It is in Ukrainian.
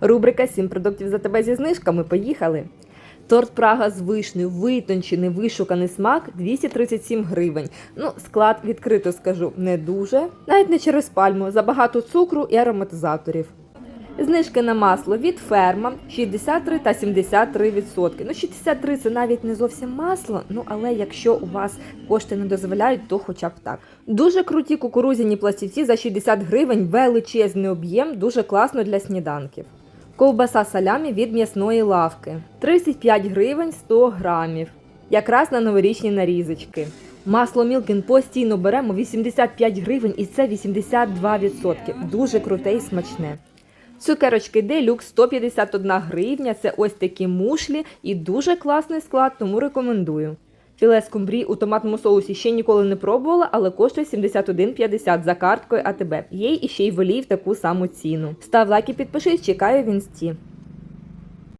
Рубрика «7 продуктів за тебе зі знижками. Поїхали. Торт Прага з вишнею, витончений, вишуканий смак 237 гривень. Ну, склад відкрито скажу, не дуже, навіть не через пальму, забагато цукру і ароматизаторів. Знижки на масло від ферма 63 та 73 відсотки. Ну, 63 це навіть не зовсім масло, ну але якщо у вас кошти не дозволяють, то хоча б так. Дуже круті кукурузяні пластівці за 60 гривень, величезний об'єм, дуже класно для сніданків. Ковбаса салямі від м'ясної лавки 35 гривень 100 грамів. Якраз на новорічні нарізочки. Масло Мілкін постійно беремо 85 гривень і це 82%. Дуже круте і смачне. Цукерочки Делюкс 151 гривня. Це ось такі мушлі і дуже класний склад, тому рекомендую. Філе скумбрій у томатному соусі ще ніколи не пробувала, але коштує 71,50 за карткою АТБ. Є і ще й волій в таку саму ціну. Став лайк і підпишись, чекаю в інсті.